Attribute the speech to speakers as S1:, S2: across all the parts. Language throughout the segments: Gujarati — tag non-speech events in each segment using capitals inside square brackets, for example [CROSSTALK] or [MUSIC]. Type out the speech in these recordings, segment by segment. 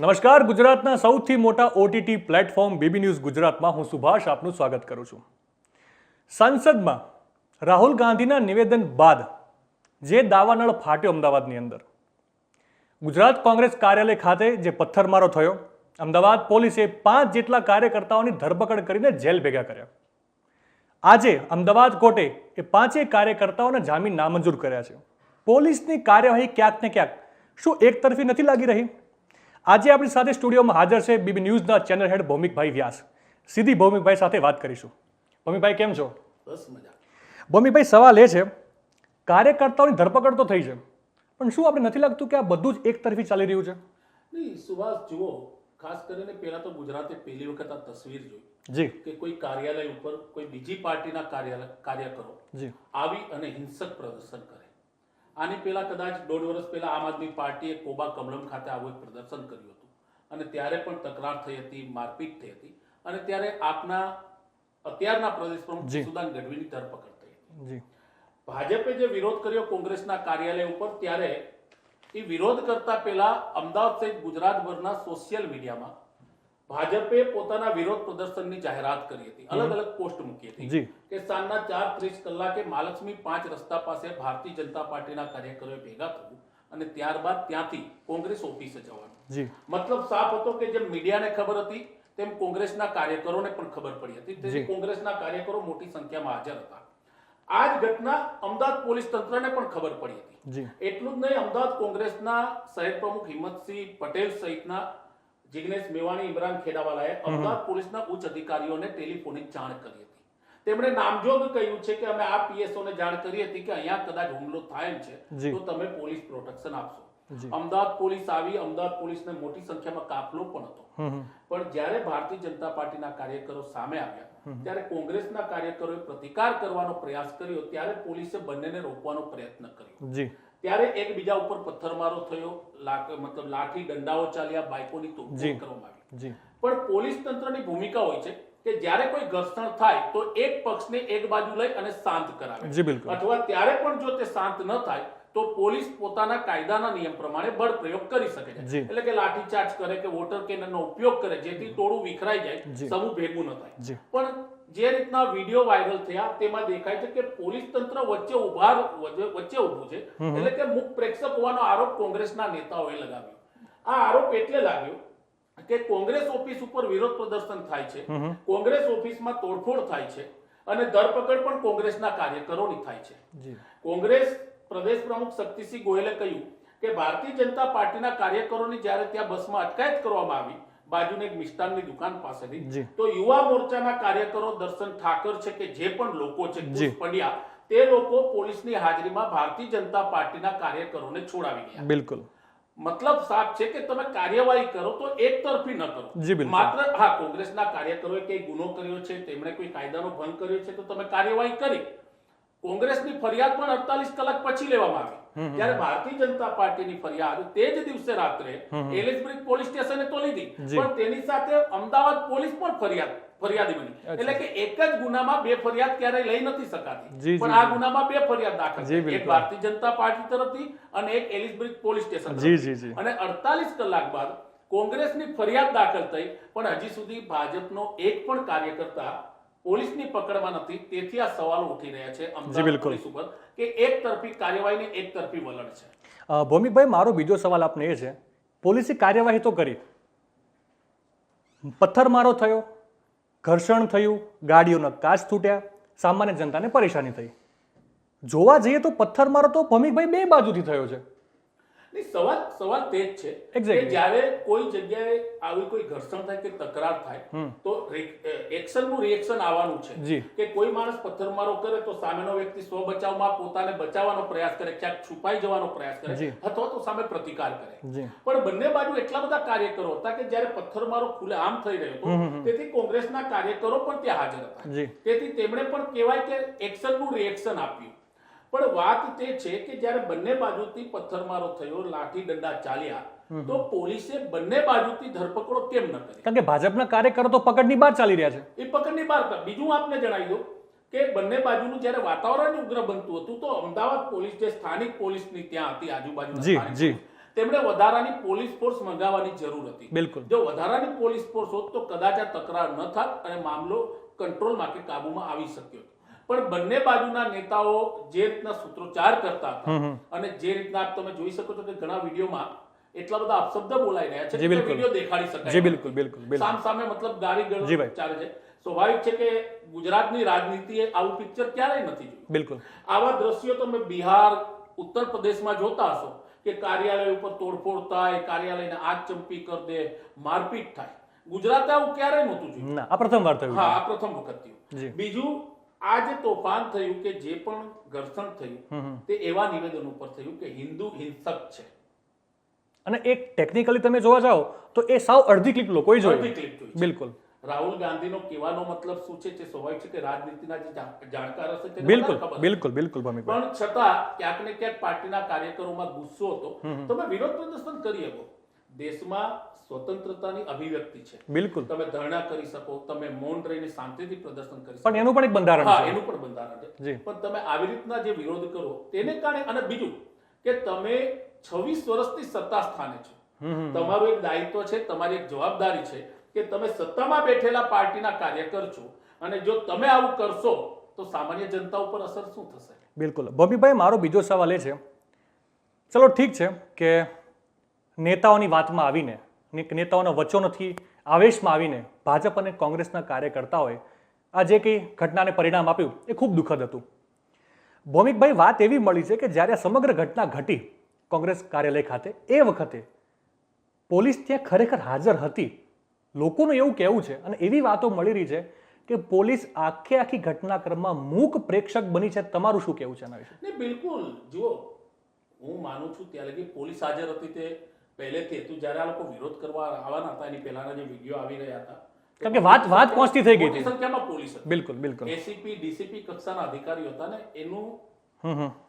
S1: નમસ્કાર, ગુજરાતના સૌથી મોટા ઓટીટી પ્લેટફોર્મ બીબી ન્યૂઝ ગુજરાતમાં હું સુભાષ આપનું સ્વાગત કરું છું. સંસદમાં રાહુલ ગાંધીના નિવેદન બાદ જે દાવાનળ ફાટ્યો અમદાવાદની અંદર. ગુજરાત કોંગ્રેસ કાર્યાલય ખાતે જે પથ્થરમારો થયો, અમદાવાદ પોલીસે પાંચ જેટલા કાર્યકર્તાઓની ધરપકડ કરીને જેલ ભેગા કર્યા. આજે અમદાવાદ કોર્ટે એ પાંચેય કાર્યકર્તાઓના જામીન નામંજૂર કર્યા છે. પોલીસની કાર્યવાહી ક્યાંક ને ક્યાંક શું એકતરફી નથી લાગી રહી? આજે આપણી સાથે સ્ટુડિયોમાં હાજર છે બીબી ન્યૂઝના ચેનલ હેડ ભૌમિકભાઈ વ્યાસ. સીધી ભૌમિકભાઈ સાથે વાત કરીશું. ભૌમિકભાઈ કેમ છો?
S2: બસ મજા.
S1: ભૌમિકભાઈ સવાલ એ છે કાર્યકર્તાઓની ધરપકડ તો થઈ છે પણ શું આપણે નથી લાગતું કે આ બધું જ એક તરફી ચાલી રહ્યું છે?
S2: નહીં સુભાષ જુઓ ખાસ કરીને પહેલા તો ગુજરાતે પહેલી વખત આ તસવીર જોઈ
S1: જી.
S2: કે કોઈ કાર્યાલય ઉપર કોઈ બીજી પાર્ટીના કાર્યાલય કાર્યકરો
S1: જી.
S2: આવી અને હિંસક પ્રદર્શન કરે. આની પહેલા કદાચ દોઢ વર્ષ પહેલા આમ આદમી પાર્ટીએ કોબા કમલમ ખાતે આવું એક પ્રદર્શન કર્યું હતું. અને ત્યારે પણ તકરાર થઈ હતી મારપીટ થઈ હતી. અને ત્યારે આપના અત્યારના પ્રદેશ પ્રમુખ સુદાન ગઢવીની ધરપકડ થઈ હતી. ભાજપે જે વિરોધ કર્યો કોંગ્રેસના કાર્યાલય ઉપર ત્યારે એ વિરોધ કરતા પહેલા અમદાવાદ સહિત ગુજરાતભરના સોશિયલ મીડિયામાં ભાજપે પોતાના વિરોધ પ્રદર્શનની જાહેરાત કરી હતી. અલગ અલગ પોસ્ટ મૂકી હતી. કે સાંજના ચાર ત્રીસ કલાકે મહાલક્ષ્મી પાંચ રસ્તા પાસે ભારતીય જનતા પાર્ટીના કાર્યકરોએ ભેગા થયું અને ત્યારબાદ ત્યાંથી કોંગ્રેસ ઓફિસે જવાનું. મતલબ સાફ હતો કે જેમ મીડિયાને ખબર હતી તેમ કોંગ્રેસના કાર્યકરોને પણ ખબર પડી હતી. તેથી કોંગ્રેસના કાર્યકરો મોટી સંખ્યામાં હાજર હતા. આ જ ઘટના અમદાવાદ પોલીસ તંત્રને પણ ખબર પડી હતી. એટલું જ નહીં અમદાવાદ કોંગ્રેસના શહેર પ્રમુખ હિંમતસિંહ પટેલ સહિતના જિગ્નેશ મેવાણી ઇમરાન ખેડાવાલાએ અમદાવાદ પોલીસના ઉચ્ચ અધિકારીઓને ટેલિફોનિક જાણ કરી હતી. તેમણે નામજોગ કહ્યું છે કે અમે આ પીએસઓને જાણ કરી હતી કે અહીંયા કદાચ હુમલો થાય છે. તો તમે પોલીસ પ્રોટેક્શન આપશો. અમદાવાદ પોલીસ આવી અમદાવાદ પોલીસને મોટી સંખ્યામાં કાફલો પણ હતો. પણ જ્યારે ભારતીય જનતા પાર્ટીના કાર્યકરો સામે આવ્યા ત્યારે કોંગ્રેસના કાર્યકરોએ પ્રતિકાર કરવાનો પ્રયાસ કર્યો ત્યારે પોલીસે બંનેને રોકવાનો પ્રયત્ન કર્યો. ત્યારે એકબીજા ઉપર પથ્થરમારો થયો મતલબ લાઠી દંડાઓ ચાલ્યા બાઇકોની તોડફોડ કરવામાં આવી. પણ પોલીસ તંત્રની ભૂમિકા હોય છે કે જ્યારે કોઈ ઘર્ષણ થાય તો એક પક્ષને એક બાજુ લઈ અને શાંત કરાવે. અથવા ત્યારે પણ જો તે શાંત ન થાય તો પોલીસ પોતાના કાયદાના નિયમ પ્રમાણે બળ પ્રયોગ કરી શકે છે. એટલે કે લાઠીચાર્જ કરે કે વોટર કેનનનો ઉપયોગ કરે જેથી ટોળું વિખરાઈ જાય સમૂહ ભેગું ન થાય. પણ જે રીતના વીડિયો વાયરલ થયા તેમાં દેખાય છે કે પોલીસ તંત્ર વચ્ચે ઊભા વચ્ચે ઉભું છે. એટલે કે મુખ પ્રેક્ષક હોવાનો આરોપ કોંગ્રેસના નેતાઓએ લગાવ્યો. આ આરોપ એટલે લાગ્યો કે કોંગ્રેસ ઓફિસ ઉપર વિરોધ પ્રદર્શન થાય છે. કોંગ્રેસ ઓફિસમાં તોડફોડ થાય છે અને ધરપકડ પણ કોંગ્રેસના કાર્યકરોની થાય છે. કોંગ્રેસ પ્રદેશ પ્રમુખ શક્તિસિંહ ગોયલે કહ્યું કે ભારતીય જનતા પાર્ટીના કાર્યકરોની જ્યારે ત્યાં બસમાં અટકાયત કરવામાં આવી બાજુની એક મિષ્ટાનની દુકાન
S1: પાસેની
S2: પાસેથી તો યુવા મોરચાના કાર્યકરો દર્શન ઠાકર છે કે જે પણ લોકો છે પંડ્યા તે લોકો પોલીસની હાજરીમાં ભારતીય જનતા પાર્ટીના કાર્યકરોને છોડાવી ગયા.
S1: બિલકુલ.
S2: મતલબ સાફ છે કે તમે કાર્યવાહી કરો તો એક તરફી ન કરો. માત્ર હા કોંગ્રેસના કાર્યકરોએ કઈ ગુનો કર્યો છે તેમણે કોઈ કાયદાનો ભંગ કર્યો છે તો તમે કાર્યવાહી કરી. કોંગ્રેસની ફરિયાદ પણ અડતાલીસ કલાક પછી લેવામાં આવી. જ્યારે ભારતીય જનતા પાર્ટીની ફરિયાદ તે જ દિવસે રાત્રે એલિસબ્રિજ પોલીસ સ્ટેશને તો લીધી પણ તેની સાથે અમદાવાદ પોલીસ પણ ફરિયાદ ફરિયાદી બની. એટલે કે એક જ ગુનામાં બે ફરિયાદ ક્યારેય લઈ નથી શકાતી. પણ આ ગુનામાં બે ફરિયાદ દાખલ એક ભારતીય જનતા પાર્ટી તરફથી અને એક એલિસબ્રિજ પોલીસ સ્ટેશન. અને અડતાલીસ કલાક બાદ કોંગ્રેસની ફરિયાદ દાખલ થઈ. પણ હજી સુધી ભાજપનો એક પણ કાર્યકર્તા પોલીસની પકડમાં નથી. તેથી આ સવાલો ઉઠી રહ્યા છે અમદાવાદ પોલીસ ઉપર કે એક તરફી કાર્યવાહીને એક તરફી વલણ છે.
S1: ભૌમિકભાઈ મારો બીજો સવાલ આપને એ છે. પોલીસે કાર્યવાહી તો કરી. પથ્થરમારો થયો ઘર્ષણ થયું ગાડીઓના કાચ તૂટ્યા સામાન્ય જનતાને પરેશાની થઈ. જોવા જઈએ તો પથ્થરમારો તો ભૌમિકભાઈ બે બાજુથી થયો છે.
S2: સવાલ સવાલ તે જ છે. કે જ્યારે કોઈ જગ્યાએ આવી કોઈ ઘર્ષણ થાય કે તકરાર થાય તો એક્શનનું રિએક્શન આવવાનું છે. કે કોઈ માણસ પથ્થરમારો કરે તો સામેનો વ્યક્તિ સ્વ બચાવમાં પોતાને બચાવવાનો પ્રયાસ કરે ક્યાંક છુપાઈ જવાનો પ્રયાસ કરે અથવા તો સામે પ્રતિકાર કરે. પણ બંને બાજુ એટલા બધા કાર્યકરો હતા કે જ્યારે પથ્થરમારો ખુલે આમ થઈ રહ્યો હતો તેથી કોંગ્રેસના કાર્યકરો પણ ત્યાં હાજર હતા. તેથી તેમણે પણ કહેવાય કે એક્શનનું રિએક્શન આપ્યું. પણ વાત તે છે કે જ્યારે બંને બાજુથી પથ્થરમારો થયો લાઠી દંડા ચાલ્યા તો પોલીસે બંને બાજુથી ધરપકડો કેમ ન કરી
S1: કારણ કે ભાજપના કાર્યકરો તો પકડની બહાર ચાલી રહ્યા છે.
S2: એ પકડની બહાર બીજું આપને જણાવી દઉં કે બંને બાજુનું જ્યારે વાતાવરણ ઉગ્ર બનતું હતું તો અમદાવાદ પોલીસ જે સ્થાનિક પોલીસની ત્યાં હતી આજુબાજુ
S1: જી, જી.
S2: તેમણે વધારાની પોલીસ ફોર્સ મંગાવવાની જરૂર હતી.
S1: બિલકુલ.
S2: જો વધારાની પોલીસ ફોર્સ હોત તો કદાચ આ તકરાર ન થાત અને મામલો કંટ્રોલમાં કે કાબુમાં આવી શક્યો હતો. પણ બંને બાજુના નેતાઓ જે રીતના સૂત્રોચ્ચાર કરતા હતા અને જે રીતના તમે જોઈ શકો છો કે ઘણા વિડીયોમાં એટલા બધા અપશબ્દ બોલાઈ રહ્યા છે
S1: જી,
S2: વીડિયો દેખાડી શકાય.
S1: જી બિલકુલ બિલકુલ
S2: સામ સામે મતલબ
S1: ગારી
S2: ચાલે છે. સ્વાભાવિક છે કે ગુજરાતની રાજનીતિએ આવું પિક્ચર ક્યારેય નથી જોયું.
S1: બિલકુલ.
S2: આવા દ્રશ્યો તમે બિહાર ઉત્તર પ્રદેશમાં જોતા હશો કે કાર્યાલય ઉપર તોડફોડ થાય કાર્યાલયને આગ ચંપી કરી દે મારપીટ થાય. ગુજરાતે આવું ક્યારેય નહોતું જોયું.
S1: ના આ પ્રથમ વાર થયું
S2: હા આ પ્રથમ વખત થયું. બીજું આ જે તોફાન થયું કે જે પણ ઘર્ષણ થયું તે એવા નિવેદન ઉપર થયું કે હિન્દુ હિંસક છે.
S1: અને એક ટેકનિકલી તમે જોવા જાઓ તો એ સાવ અડધી ક્લિપ લોકોએ
S2: અડધી
S1: જોઈ
S2: જોઈ
S1: બિલકુલ.
S2: રાહુલ ગાંધીનો કહેવાનો મતલબ શું છે તે સ્વાભાવિક છે કે રાજનીતિના જે જાણકાર હશે તે
S1: બિલકુલ. બિલકુલ બિલકુલ
S2: પણ છતાં ક્યાંક ને ક્યાંક પાર્ટીના કાર્યકરોમાં ગુસ્સો હતો. તમે વિરોધ પ્રદર્શન કરી શકો. દેશમાં સ્વતંત્રતાની અભિવ્યક્તિ છે.
S1: બિલકુલ.
S2: તમે ધરણા કરી શકો તમે મૌન રહીને શાંતિથી પ્રદર્શન કરી શકો.
S1: પણ એનું પણ એક બંધારણ
S2: હા એનું પણ બંધારણ છે. પણ તમે આવી રીતના જે વિરોધ કરો તેને કારણે અને બીજું કે તમે છવ્વીસ વર્ષથી સત્તા સ્થાને છો. તમારું એક દાયિત્વ છે તમારી એક જવાબદારી છે કે તમે સત્તામાં બેઠેલા પાર્ટીના કાર્યકર છો. અને જો તમે આવું કરશો તો સામાન્ય જનતા ઉપર અસર શું થશે?
S1: બિલકુલ. ભમીભાઈ મારો બીજો સવાલ એ છે. ચલો ઠીક છે કે નેતાઓની વાતમાં આવીને નેતાઓના વચનોથી આવેશમાં આવીને ભાજપ અને કોંગ્રેસના કાર્યકર્તાઓએ આ જે કંઈ ઘટનાને પરિણામ આપ્યું એ ખૂબ દુઃખદ હતું. ભૌમિકભાઈ, વાત એવી મળી છે કે જ્યારે સમગ્ર ઘટના ઘટી કોંગ્રેસ કાર્યાલય ખાતે, એ વખતે પોલીસ ત્યાં ખરેખર હાજર હતી. લોકોનું એવું કહેવું છે અને એવી વાતો મળી રહી છે કે પોલીસ આખે આખી ઘટનાક્રમમાં મૂક પ્રેક્ષક બની છે. તમારું શું કહેવું છે એના
S2: બિલકુલ. જુઓ, હું માનું છું ત્યાં લગી પોલીસ હાજર હતી તે પહેલેથી હતું જ્યારે આ લોકો વિરોધ કરવા આવવાના હતા એની પહેલાના જે વીડિયો આવી રહ્યા હતા
S1: કેમ કે વાત વાત પહોંચતી થઈ ગઈ હતી.
S2: સંખ્યામાં પોલીસ
S1: બિલકુલ બિલકુલ.
S2: એસીપી ડીસીપી કક્ષાના અધિકારીઓ હતા ને એનું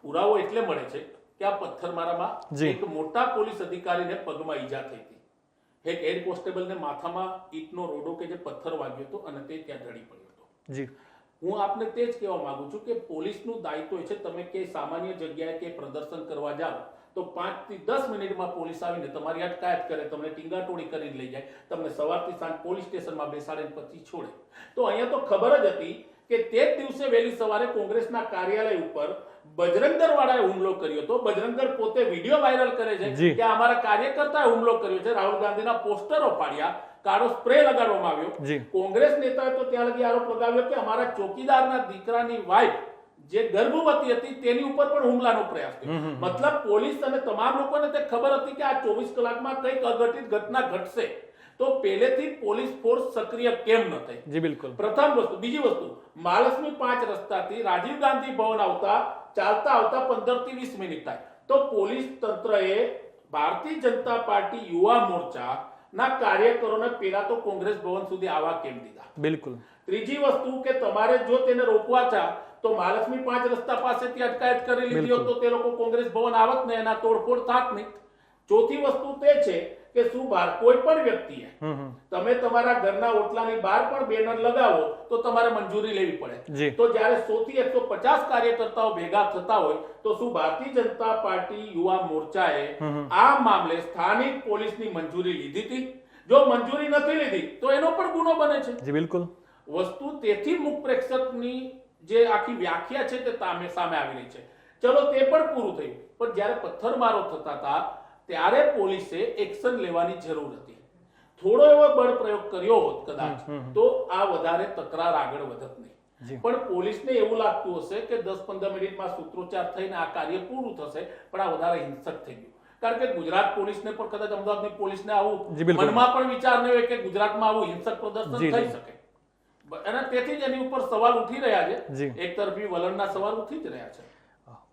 S2: પુરાવો એટલે મળે છે કે આ પથ્થરમારામાં એક મોટા પોલીસ અધિકારીને પગમાં ઈજા થઈ હતી. એક હેડ કોન્સ્ટેબલને માથામાં ઈંટનો રોડો કે જે પથ્થર વાગ્યો હતો અને તે ત્યાં ઢળી પડ્યો હતો.
S1: જી.
S2: હું આપને તે જ કહેવા માંગુ છું કે પોલીસનું દાયિત્વ છે તમે કે સામાન્ય જગ્યાએ કે પ્રદર્શન કરવા જાઓ તો પાંચથી દસ મિનિટમાં પોલીસ આવીને તમારી અટકાયત કરે તમને ટીંગાટોળી કરીને લઈ જાય તમને સવારથી સાંજ પોલીસ સ્ટેશનમાં બેસાડે પછી છોડે. તો અહીંયા તો ખબર જ હતી કે તે જ દિવસે વહેલી સવારે કોંગ્રેસના કાર્યાલય ઉપર બજરંગદર વાળાએ હુમલો કર્યો હતો. બજરંગદર પોતે વીડિયો વાયરલ કરે છે કે અમારા કાર્યકર્તાએ હુમલો કર્યો છે. રાહુલ ગાંધીના પોસ્ટરો પાડ્યા કાળો સ્પ્રે લગાડવામાં આવ્યો. કોંગ્રેસ નેતાએ તો ત્યાં લગી આરોપ લગાવ્યો કે અમારા ચોકીદારના દીકરાની વાઈફ જે ગર્ભવતી હતી તેની ઉપર પણ હુમલાનો પ્રયાસ કર્યો. મતલબ પોલીસ અને તમામ લોકોને તે ખબર હતી કે આ ચોવીસ કલાકમાં કંઈક અઘટિત ઘટના ઘટશે. તો પહેલેથી પોલીસ ફોર્સ સક્રિય કેમ ન થઈ.
S1: જી બિલકુલ.
S2: પ્રથમ વસ્તુ બીજી વસ્તુ માલસમી પાંચ રસ્તાથી રાજીવ ગાંધી ભવન આવતા ચાલતા આવતા પંદરથી વીસ મિનિટ થાય. તો પોલીસ તંત્રએ ભારતીય જનતા પાર્ટી યુવા મોરચા ના કાર્યકરોને પેલા તો કોંગ્રેસ ભવન સુધી આવવા કેમ દીધા?
S1: બિલકુલ.
S2: ત્રીજી વસ્તુ કે તમારે જો તેને રોકવા છે તો મહાલક્ષ્મી પાંચ રસ્તા પાસેથી અટકાયત કરી લીધી હોત તો તે લોકો કોંગ્રેસ ભવન આવત ને એના તોડફોડ થાત નહીં. ચોથી વસ્તુ તે છે કે શું બહાર કોઈ પણ વ્યક્તિએ તમે તમારા ઘરના ઓટલાની બહાર પણ બેનર લગાવો તો તમારે મંજૂરી લેવી પડે. તો જ્યારે સો થી એકસો પચાસ કાર્યકર્તાઓ ભેગા થતા હોય તો શું ભારતીય જનતા પાર્ટી યુવા મોરચાએ આ મામલે સ્થાનિક પોલીસની મંજૂરી લીધી હતી? જો મંજૂરી નથી લીધી તો એનો પણ ગુનો બને છે.
S1: જી બિલકુલ.
S2: વસ્તુ તેથી મુખ પ્રેક્ષકની જે આખી વ્યાખ્યા છે તે તામે સામે આવી રહી છે. ચલો તે પણ પૂરું થયું. પણ જ્યારે પથ્થરમારો થતા હતા ત્યારે પોલીસે એક્શન લેવાની જરૂર હતી. થોડો એવો બળ પ્રયોગ કર્યો હોત કદાચ તો આ વધારે તકરાર આગળ વધત. નહીં. પણ પોલીસને એવું લાગતું હશે કે દસ પંદર મિનિટમાં સૂત્રોચ્ચાર થઈને આ કાર્ય પૂરું થશે પણ આ વધારે હિંસક થઈ ગયું. કારણ કે ગુજરાત પોલીસને પણ કદાચ અમદાવાદની પોલીસને આવું મનમાં પણ વિચાર ન હોય કે ગુજરાતમાં આવું હિંસક પ્રદર્શન થઈ શકે. અને તેથી જ એની ઉપર સવાલ ઉઠી રહ્યા છે. એક તરફી વલણના સવાલ ઉઠી જ રહ્યા છે.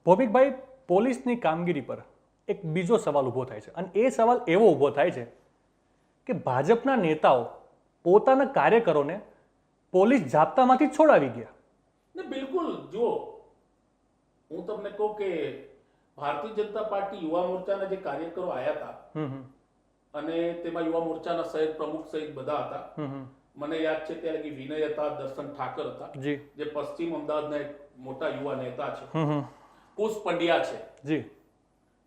S1: ભૌમિકભાઈ પોલીસની કામગીરી પર એક બીજો સવાલ ઊભો થાય છે. અને એ સવાલ એવો ઊભો થાય છે કે ભાજપના નેતાઓ પોતાના કાર્યકરોને પોલીસ જાપ્તામાંથી છોડાવી ગયા.
S2: ને બિલકુલ જુઓ હું તમને કહું કે ભારતીય જનતા પાર્ટી યુવા મોરચાના જે કાર્યકરો આવ્યા હતા અને તેમાં યુવા મોરચાના સહિત પ્રમુખ સહિત બધા હતા. મને યાદ છે ત્યાં લગી વિનય હતા દર્શન ઠાકર હતા.
S1: જે.
S2: પશ્ચિમ અમદાવાદના એક મોટા યુવા નેતા છે. કુશ પંડ્યા છે.
S1: જી.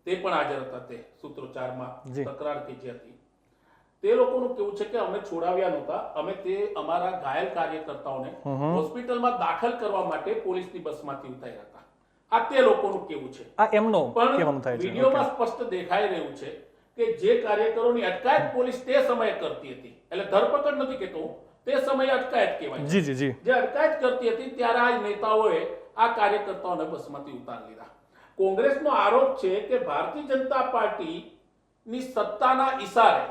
S2: તે પણ હાજર હતા તે સૂત્રોચ્ચારમાં તકરાર કે જે હતી. તે લોકોનું કેવું છે કે અમે છોડાવ્યા નહોતા. અમે તે અમારા ઘાયલ કાર્યકર્તાઓને હોસ્પિટલમાં દાખલ કરવા માટે પોલીસની બસમાંથી ઉતાર્યા હતા. આ તે લોકોનું કેવું છે?
S1: આ એમનો
S2: પણ
S1: થાય છે.
S2: વિડીયોમાં સ્પષ્ટ દેખાઈ રહ્યું છે કે જે કાર્યકરોની અટકાયત પોલીસ તે સમયે કરતી હતી. એટલે ધરપકડ નથી કેતો તે સમયે અટકાયત કહેવાય.
S1: જી જી જી.
S2: જે અટકાયત કરતી હતી ત્યારે આ નેતાઓએ આ કાર્યકર્તાઓને બસમાંથી ઉતારી લીધા. કોંગ્રેસનો આરોપ છે કે ભારતીય જનતા પાર્ટીની સત્તાના ઈશારે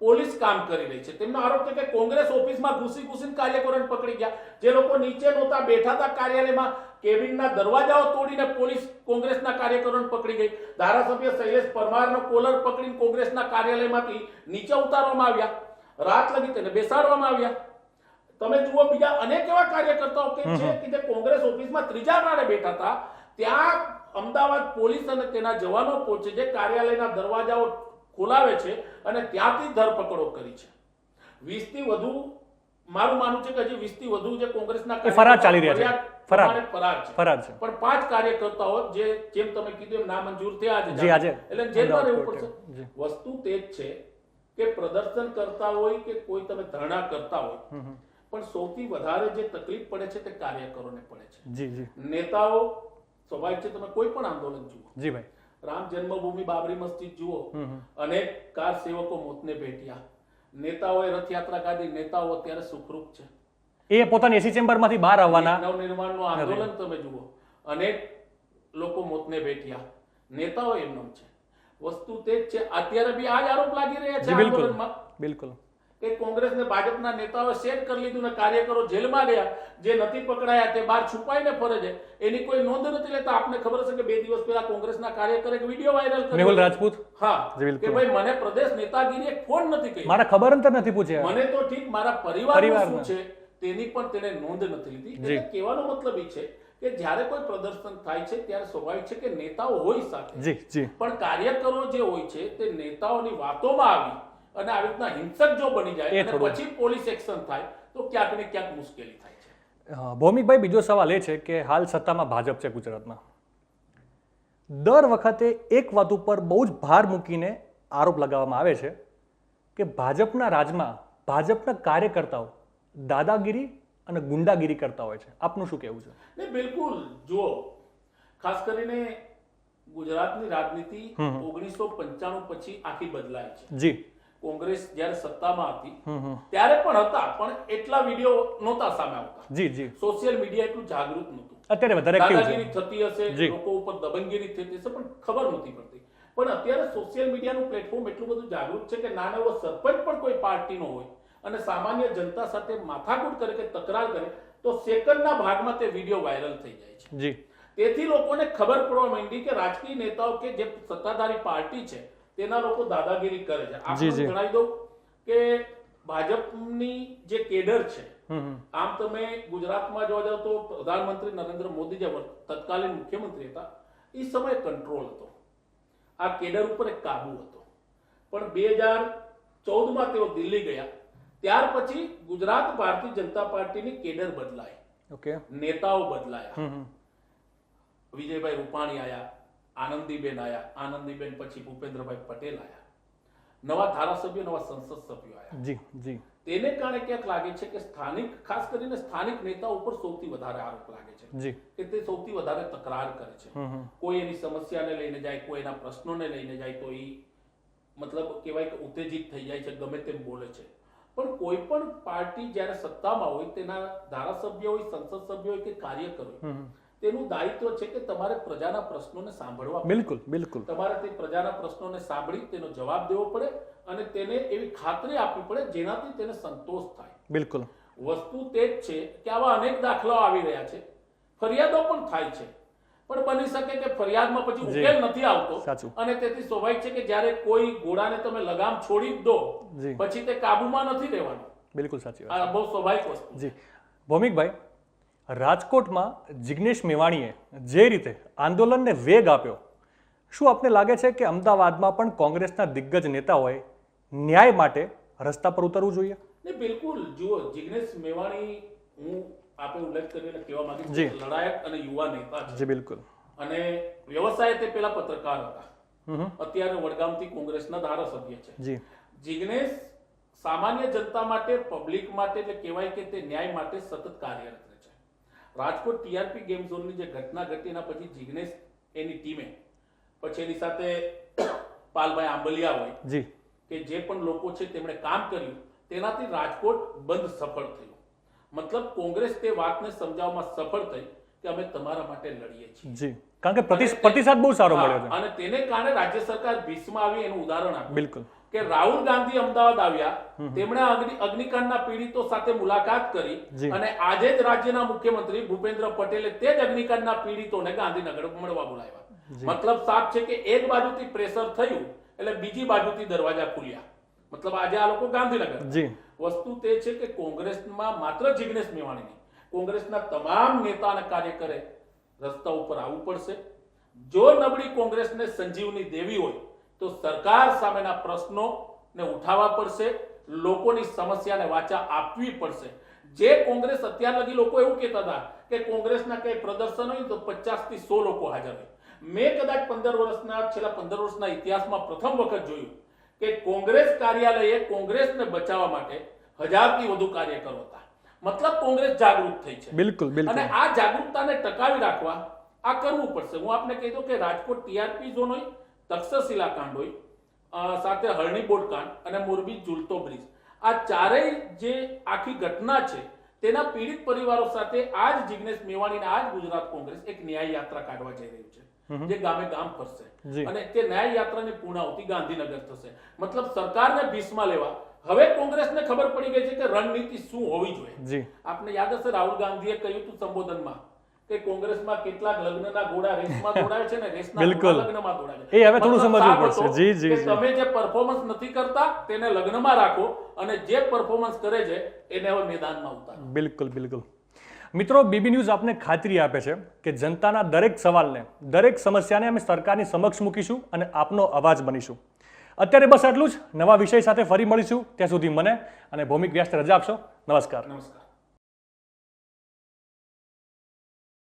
S2: પોલીસ કામ કરી રહી છે. તેમનો આરોપ છે કે કોંગ્રેસ ઓફિસમાં ઘૂસી ઘૂસીને કાર્યકરોને પકડી ગયા. જે લોકો નીચે નહોતા બેઠા હતા કાર્યાલયમાં કેબિનના દરવાજાઓ તોડીને પોલીસ કોંગ્રેસના કાર્યકરોને પકડી ગઈ. ધારાસભ્ય શૈલેષ પરમારનો કોલર પકડીને કોંગ્રેસના કાર્યાલયમાંથી નીચે ઉતારવામાં આવ્યા. રાત લગી તેને બેસાડવામાં આવ્યા. તમે જુઓ બીજા અનેક એવા કાર્યકર્તાઓ કે છે કે જે કોંગ્રેસ ઓફિસમાં ત્રીજા માળે બેઠા હતા ત્યાં અમદાવાદ પોલીસ અને તેના જવાનો પહોંચે છે કાર્યાલયના દરવાજાઓ ખોલાવે છે અને ત્યાંથી ધરપકડો કરી છે. વીસથી વધુ મારું માનવું છે કે હજી વીસથી વધુ જે કોંગ્રેસના
S1: ફરાર ચાલી રહ્યા છે. ફરાર.
S2: છે.
S1: ફરાર છે.
S2: પણ પાંચ કાર્યકર્તાઓ જે જેમ તમે કીધું એમ નામંજૂર થયા આજે એટલે જેલમાં રહેવું પડશે. વસ્તુ તે જ છે કે પ્રદર્શન કરતા હોય કે કોઈ તમે ધરણા કરતા હોય. પણ સૌથી વધારે જે તકલીફ પડે છે તે કાર્યકરોને પડે છે.
S1: જી જી.
S2: નેતાઓ સ્વાભાવિક છે તમે કોઈ પણ આંદોલન જુઓ.
S1: જી ભાઈ.
S2: રામ જન્મભૂમિ બાબરી મસ્જિદ જુઓ. અનેક કાર સેવકો મોતને ભેટ્યા. નેતાઓએ રથયાત્રા કાઢી નેતાઓ અત્યારે સુખરૂપ છે.
S1: એ પોતાની એસી ચેમ્બરમાંથી બહાર આવવાના.
S2: નવનિર્માણનું આંદોલન તમે જુઓ. અનેક લોકો મોતને ભેટ્યા. નેતાઓ એમનો છે. વસ્તુ તે જ છે. અત્યારે બી આ જ આરોપ લાગી રહ્યા છે
S1: બિલકુલ. બિલકુલ.
S2: કે કોંગ્રેસ ને ભાજપના નેતાઓ શેર કરી લીધું ને કાર્યકરો જેલમાં ગયા જે નથી પકડાયા તે બહાર છુપાઈને ફરે છે. એની કોઈ નોંધ નથી લેતા આપને ખબર હશે કે બે દિવસ પહેલા કોંગ્રેસના કાર્યકરે એક વીડિયો વાયરલ કર્યો.
S1: મેહુલ રાજપૂત?
S2: હા કે ભાઈ મને પ્રદેશ નેતાગીરી એક ફોન નથી કર્યો.
S1: મારા ખબર અંતર નથી પૂછ્યા.
S2: મને તો ઠીક મારા પરિવાર. શું છે તેની પણ તેને નોંધ નથી લીધી. એટલે કહેવાનો મતલબ એ છે કે જ્યારે કોઈ પ્રદર્શન થાય છે ત્યારે સ્વાભાવિક છે કે નેતાઓ હોય સાથે.
S1: જી જી.
S2: પણ કાર્યકરો જે હોય છે તે નેતાઓની વાતોમાં આવી અને આવી રીતના હિંસક જો બની જાય અને. પછી પોલીસ એક્શન થાય તો ક્યાંક ને ક્યાંક મુશ્કેલી થાય છે.
S1: ભૌમિકભાઈ બીજો સવાલ એ છે કે હાલ સત્તામાં ભાજપ છે ગુજરાતમાં. દર વખતે એક વાત ઉપર બહુ જ ભાર મૂકીને આરોપ લગાવવામાં આવે છે કે ભાજપના રાજમાં ભાજપના કાર્યકર્તાઓ દાદાગીરી અને ગુંડાગીરી કરતા હોય છે. આપનું શું કહેવું છે?
S2: ને બિલકુલ. જુઓ ખાસ કરીને ગુજરાતની રાજનીતિ ઓગણીસો પંચાણું પછી આખી બદલાય છે.
S1: જી.
S2: કોંગ્રેસ જ્યારે સત્તામાં હતી ત્યારે પણ હતા પણ એટલા વીડિયો નહોતા સામે આવતા.
S1: જી જી.
S2: સોશિયલ મીડિયા એટલું જાગૃત નહોતું.
S1: અત્યારે વધારે
S2: દાદાગીરી થતી હશે. લોકો ઉપર દબંગગીરી થતી હશે પણ ખબર નહોતી પડતી. પણ અત્યારે સોશિયલ મીડિયાનું પ્લેટફોર્મ એટલું બધું જાગૃત છે કે નાનો એવો સરપંચ પણ કોઈ પાર્ટીનો હોય અને સામાન્ય જનતા સાથે માથાકૂટ કરે કે તકરાર કરે તો સેકન્ડના ભાગમાં તે વીડિયો વાયરલ થઈ જાય છે.
S1: જી.
S2: તેથી લોકોને ખબર પડવા માંડી કે રાજકીય નેતાઓ કે જે સત્તાધારી પાર્ટી છે તેના લોકો દાદાગીરી કરે છે. આપણે જણાવી દઉં કે ભાજપની જે કેડર છે આમ તમે ગુજરાતમાં જોવા જાવ તો પ્રધાનમંત્રી નરેન્દ્ર મોદી જે તત્કાલીન મુખ્યમંત્રી હતા એ સમયે કંટ્રોલ હતો. આ કેડર ઉપર એક કાબુ હતો. પણ બે હજાર ચૌદમાં તેઓ દિલ્હી ગયા. ત્યાર પછી ગુજરાત ભારતીય જનતા પાર્ટીની કેડર બદલાય
S1: ઓકે
S2: નેતાઓ બદલાયા. વિજયભાઈ રૂપાણી આયા આનંદીબેન આયા આનંદીબેન પછી ભૂપેન્દ્રભાઈ પટેલ આયા. નવા ધારાસભ્યો નવા સંસદ સભ્યો આયા.
S1: જી જી.
S2: તેને કારણે ક્યાંક લાગે છે કે સ્થાનિક ખાસ કરીને સ્થાનિક નેતા ઉપર સૌથી વધારે આરોપ લાગે છે કે તે સૌથી વધારે તકરાર કરે છે. કોઈ એની સમસ્યાને લઈને જાય કોઈ એના પ્રશ્નોને લઈને જાય તો એ મતલબ કહેવાય કે ઉત્તેજિત થઈ જાય છે ગમે તેમ બોલે છે. પણ કોઈ પણ પાર્ટી જ્યારે સત્તામાં હોય તેના ધારાસભ્ય હોય સંસદ સભ્ય હોય કે કાર્યકર હોય. તેનું દાયિત્વ છે કે તમારે પ્રજાના પ્રશ્નોને સાંભળવા
S1: બિલકુલ બિલકુલ.
S2: તમારે તે પ્રજાના પ્રશ્નોને સાંભળી તેનો જવાબ દેવો પડે અને તેને એવી ખાતરી આપવી પડે જેનાથી તેને સંતોષ થાય.
S1: બિલકુલ.
S2: વસ્તુ તે જ છે કે આવા અનેક દાખલાઓ આવી રહ્યા છે. ફરિયાદો પણ થાય છે. પણ બની શકે કે ફરિયાદમાં પછી ઉકેલ નથી આવતો. અને તેથી સ્વાભાવિક છે કે જ્યારે કોઈ ઘોડાને તમે લગામ છોડી દો પછી તે કાબુમાં નથી રહેવાનું.
S1: બિલકુલ સાચી વાત.
S2: આ બહુ સ્વાભાવિક વસ્તુ.
S1: જી. ભૌમિકભાઈ રાજકોટમાં જિગ્નેશ મેવાણીએ જે રીતે આંદોલનને વેગ આપ્યો શું આપને લાગે છે કે અમદાવાદમાં પણ કોંગ્રેસના દિગ્ગજ નેતાઓએ ન્યાય માટે રસ્તા પર ઉતરવું જોઈએ?
S2: બિલકુલ જુઓ જિગ્નેશ મેવાણી હું આપે ઉલ્લેખ કરીને કહેવા
S1: માંગે
S2: છે લડાયક અને યુવા નેતા છે.
S1: જી બિલકુલ.
S2: અને વ્યવસાય તે પેલા પત્રકાર હતા. અત્યારે વડગામથી કોંગ્રેસના ધારાસભ્ય છે.
S1: જી.
S2: જિગ્નેશ સામાન્ય જનતા માટે પબ્લિક માટે એટલે કહેવાય કે તે ન્યાય માટે સતત કાર્યરત રહે છે. રાજકોટ ટીઆરપી ગેમ ઝોનની જે ઘટના ઘટી એના પછી જિગ્નેશ એની ટીમે પછી એની સાથે [COUGHS] પાલભાઈ આંબલિયા હોય
S1: જી.
S2: કે જે પણ લોકો છે તેમણે કામ કર્યું તેનાથી રાજકોટ બંધ સફળ થયું. મતલબ કોંગ્રેસ તે વાતને સમજાવવામાં સફળ થઈ કે અમે તમારા માટે લડીએ છીએ.
S1: જી. કારણ કે પ્રતિસાદ બહુ સારો મળ્યો છે.
S2: અને તેને કારણે રાજ્ય સરકાર ભીષમાં આવી એનું ઉદાહરણ આપ્યું.
S1: બિલકુલ.
S2: કે રાહુલ ગાંધી અમદાવાદ આવ્યા તેમણે અગ્નિકાંડના પીડિતો સાથે મુલાકાત કરી અને આજે જ રાજ્યના મુખ્યમંત્રી ભૂપેન્દ્ર પટેલે તે જ અગ્નિકાંડના પીડિતોને ગાંધીનગર મળવા બોલાવ્યા. મતલબ સાફ છે કે એક બાજુથી પ્રેશર થયું એટલે બીજી બાજુથી દરવાજા ખુલ્યા. મતલબ આજે આ લોકો ગાંધીનગર.
S1: જી.
S2: વસ્તુ તે છે કે કોંગ્રેસમાં માત્ર જિગ્નેશ મેવાણી નહીં કોંગ્રેસના તમામ નેતા અને કાર્યકરે રસ્તા ઉપર આવવું પડશે. જો નબળી કોંગ્રેસને સંજીવની દેવી હોય તો સરકાર સામેના પ્રશ્નો ને ઉઠાવવા પડશે લોકોની સમસ્યાને વાચા આપવી પડશે. જે કોંગ્રેસ અત્યાર લગી લોકો એવું કહેતા હતા કે કોંગ્રેસના કઈ પ્રદર્શન હોય તો પચાસથી સો લોકો હાજર હોય. મેં કદાચ પંદર વર્ષના છેલ્લા પંદર વર્ષના ઇતિહાસમાં પ્રથમ વખત જોયું. કે કોંગ્રેસ કાર્યાલયે કોંગ્રેસને બચાવવા માટે હજારથી વધુ કાર્યકરો હતા. મતલબ કોંગ્રેસ જાગૃત થઈ છે.
S1: બિલકુલ બિલકુલ.
S2: અને આ જાગૃતતાને ટકાવી રાખવા આ કરવું પડશે. હું આપને કહી દઉં કે રાજકોટ ટીઆરપી ઝોન હોય તક્ષશિલા કાંડ હોય સાથે હરણી બોટ કાંડ અને મોરબી ઝુલતો બ્રિજ. આ ચારેય જે આખી ઘટના છે તેના પીડિત પરિવારો સાથે આજ જિગ્નેશ મેવાણીને આજ ગુજરાત કોંગ્રેસ એક ન્યાય યાત્રા કાઢવા જઈ રહ્યું છે. જે ગામે ગામ ફરશે. અને તે ન્યાય યાત્રાની પૂર્ણાવતી ગાંધીનગર થશે. મતલબ સરકારને ભીસમાં લેવા. હવે કોંગ્રેસને ખબર પડી ગઈ છે કે રણનીતિ શું હોવી જોઈએ. આપને યાદ હશે રાહુલ ગાંધીએ કહ્યું હતું સંબોધનમાં કે કોંગ્રેસમાં કેટલાક લગ્નના ઘોડા રેસમાં [LAUGHS] દોડાવે છે ને રેસના લગ્નમાં દોડાવે
S1: એ હવે થોડું સમજવું પડશે. જી, જી.
S2: તમે જે પરફોર્મન્સ નથી કરતા તેને લગ્નમાં રાખો અને જે પરફોર્મન્સ કરે છે એને હવે મેદાનમાં ઉતારો.
S1: બિલકુલ બિલકુલ. મિત્રો બીબી ન્યૂઝ આપને ખાતરી આપે છે કે જનતાના દરેક સવાલને, દરેક સમસ્યાને અમે સરકારની સમક્ષ મૂકીશું અને આપનો અવાજ બનીશું. અત્યારે બસ આટલું જ. નવા વિષય સાથે ફરી મળીશું ત્યાં સુધી મને અને ભૌમિક વ્યાસ રજા આપશો. નમસ્કાર.
S2: નમસ્કાર.